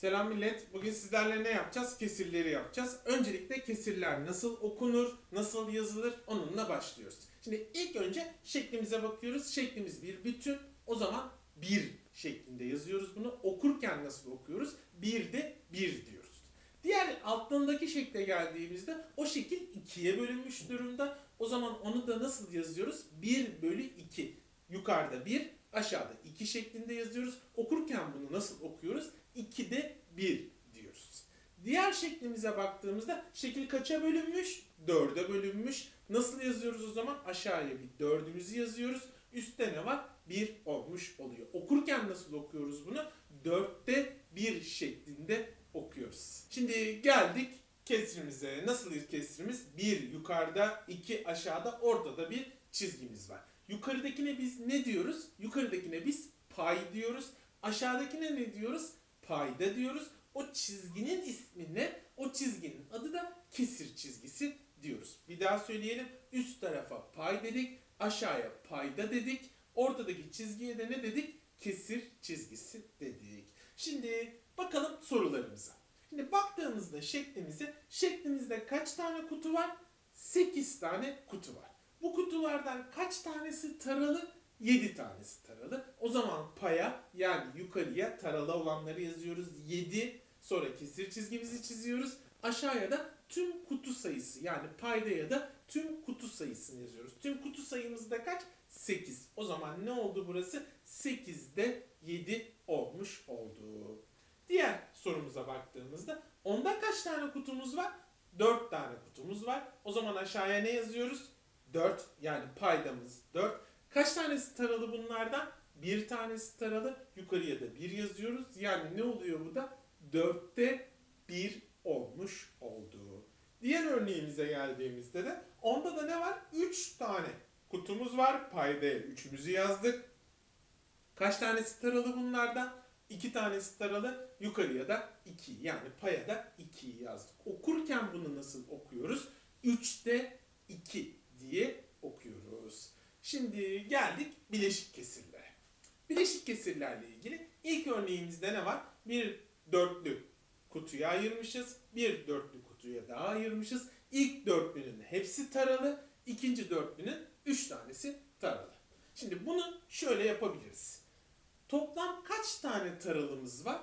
Selam millet. Bugün sizlerle ne yapacağız? Kesirleri yapacağız. Öncelikle kesirler nasıl okunur, nasıl yazılır onunla başlıyoruz. Şimdi ilk önce şeklimize bakıyoruz. Şeklimiz bir bütün. O zaman bir şeklinde yazıyoruz bunu. Okurken nasıl okuyoruz? Bir de bir diyoruz. Diğer altındaki şekle geldiğimizde o şekil ikiye bölünmüş durumda. O zaman onu da nasıl yazıyoruz? 1 bölü 2. Yukarıda 1, aşağıda 2 şeklinde yazıyoruz. Okurken bunu nasıl okuyoruz? 2'de 1 diyoruz. Diğer şeklimize baktığımızda şekil kaça bölünmüş? 4'e bölünmüş. Nasıl yazıyoruz o zaman? Aşağıya bir 4'ümüzü yazıyoruz. Üstte ne var? 1 olmuş oluyor. Okurken nasıl okuyoruz bunu? 4'te 1 şeklinde okuyoruz. Şimdi geldik kesrimize. Nasıl bir kesrimiz? 1 yukarıda, 2 aşağıda, ortada bir çizgimiz var. Yukarıdakine biz ne diyoruz? Yukarıdakine biz pay diyoruz. Aşağıdakine ne diyoruz? Payda diyoruz. O çizginin ismi ne? O çizginin adı da kesir çizgisi diyoruz. Bir daha söyleyelim. Üst tarafa pay dedik, aşağıya payda dedik. Ortadaki çizgiye de ne dedik? Kesir çizgisi dedik. Şimdi bakalım sorularımıza. Şimdi baktığımızda şeklimize, şeklimizde kaç tane kutu var? 8 tane kutu var. Bu kutulardan kaç tanesi taralı? 7 tanesi taralı. O zaman paya yani yukarıya taralı olanları yazıyoruz. 7 sonra kesir çizgimizi çiziyoruz. Aşağıya da tüm kutu sayısı yani paydaya da tüm kutu sayısını yazıyoruz. Tüm kutu sayımız da kaç? 8. O zaman ne oldu burası? 8'de 7 olmuş oldu. Diğer sorumuza baktığımızda onda kaç tane kutumuz var? 4 tane kutumuz var. O zaman aşağıya ne yazıyoruz? 4 yani paydamız 4. Kaç tanesi taralı bunlardan? Bir tanesi taralı. Yukarıya da 1 yazıyoruz. Yani ne oluyor bu da? 4'te 1 olmuş oldu. Diğer örneğimize geldiğimizde de onda da ne var? 3 tane kutumuz var. Paydaya 3'ümüzü yazdık. Kaç tanesi taralı bunlardan? 2 tanesi taralı. Yukarıya da 2 yani paya da 2'yi yazdık. Okurken bunu nasıl okuyoruz? 3'te 2 diye okuyoruz. Şimdi geldik bileşik kesirlere. Bileşik kesirlerle ilgili ilk örneğimizde ne var? Bir dörtlü kutuya ayırmışız. Bir dörtlü kutuya daha ayırmışız. İlk dörtlünün hepsi taralı. ikinci dörtlünün üç tanesi taralı. Şimdi bunu şöyle yapabiliriz. Toplam kaç tane taralımız var?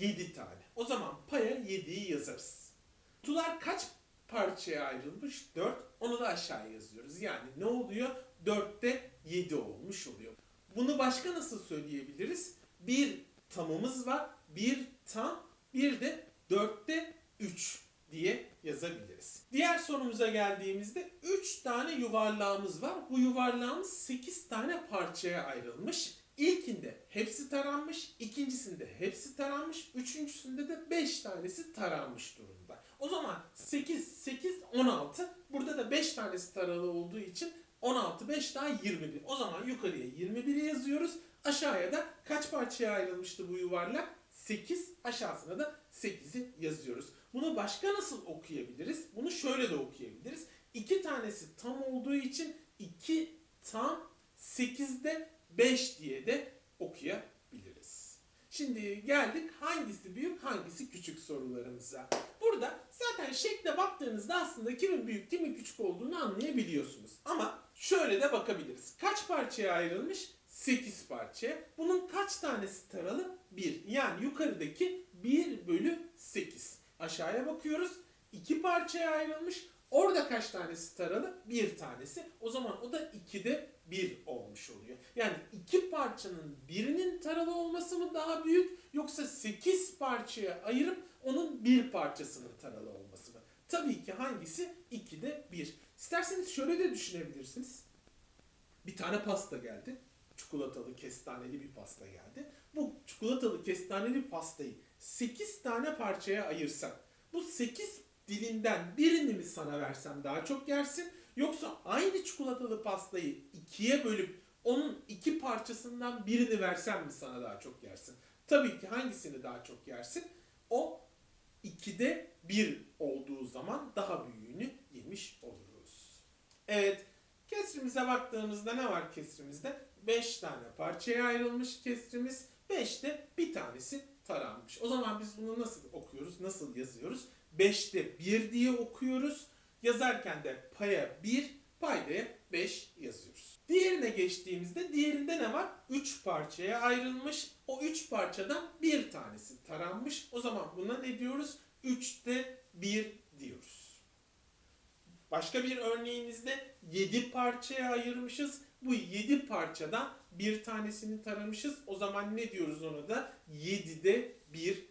7 tane. O zaman paya 7'yi yazarız. Kutular kaç parçaya ayrılmış? 4. Onu da aşağıya yazıyoruz. Yani ne oluyor? 4'te 7 olmuş oluyor. Bunu başka nasıl söyleyebiliriz? Bir tamımız var. Bir tam. Bir de 4'te 3 diye yazabiliriz. Diğer sorumuza geldiğimizde 3 tane yuvarlağımız var. Bu yuvarlağımız 8 tane parçaya ayrılmış. İlkinde hepsi taranmış, ikincisinde hepsi taranmış, üçüncüsünde de 5 tanesi taranmış durumda. O zaman 8, 8, 16. Burada da 5 tanesi taralı olduğu için 16, 5 daha 21. O zaman yukarıya 21'i yazıyoruz. Aşağıya da kaç parçaya ayrılmıştı bu yuvarlak? 8. Aşağısına da 8'i yazıyoruz. Bunu başka nasıl okuyabiliriz? Bunu şöyle de okuyabiliriz. 2 tanesi tam olduğu için 2 tam 8'de 5 diye de okuyabiliriz. Şimdi geldik hangisi büyük hangisi küçük sorularımıza. Burada zaten şekle baktığınızda aslında kimin büyük kimin küçük olduğunu anlayabiliyorsunuz. Ama şöyle de bakabiliriz. Kaç parçaya ayrılmış? 8 parçaya. Bunun kaç tanesi taralı? 1. Yani yukarıdaki 1 bölü 8. Aşağıya bakıyoruz. 2 parçaya ayrılmış. Orada kaç tanesi taralı? Bir tanesi. O zaman o da 2'de 1 olmuş oluyor. Yani iki parçanın birinin taralı olması mı daha büyük yoksa 8 parçaya ayırıp onun bir parçasının taralı olması mı? Tabii ki hangisi? 2'de 1. İsterseniz şöyle de düşünebilirsiniz. Bir tane pasta geldi. Çikolatalı, kestaneli bir pasta geldi. Bu çikolatalı, kestaneli pastayı 8 tane parçaya ayırsak bu 8 dilinden birini mi sana versem daha çok yersin yoksa aynı çikolatalı pastayı ikiye bölüp onun iki parçasından birini versem mi sana daha çok yersin? Tabii ki hangisini daha çok yersin? O 2'de 1 olduğu zaman daha büyüğünü yemiş oluruz. Evet, kesrimize baktığımızda ne var kesrimizde? 5 tane parçaya ayrılmış kesrimiz. 5'te bir tanesi taranmış. O zaman biz bunu nasıl okuyoruz, nasıl yazıyoruz? 5'te 1 diye okuyoruz. Yazarken de paya 1, paydaya 5 yazıyoruz. Diğerine geçtiğimizde diğerinde ne var? 3 parçaya ayrılmış. O 3 parçadan bir tanesi taranmış. O zaman buna ne diyoruz? 3'te 1 diyoruz. Başka bir örneğimizde 7 parçaya ayırmışız. Bu 7 parçadan bir tanesini taramışız. O zaman ne diyoruz ona da? 7'de 1 diyoruz.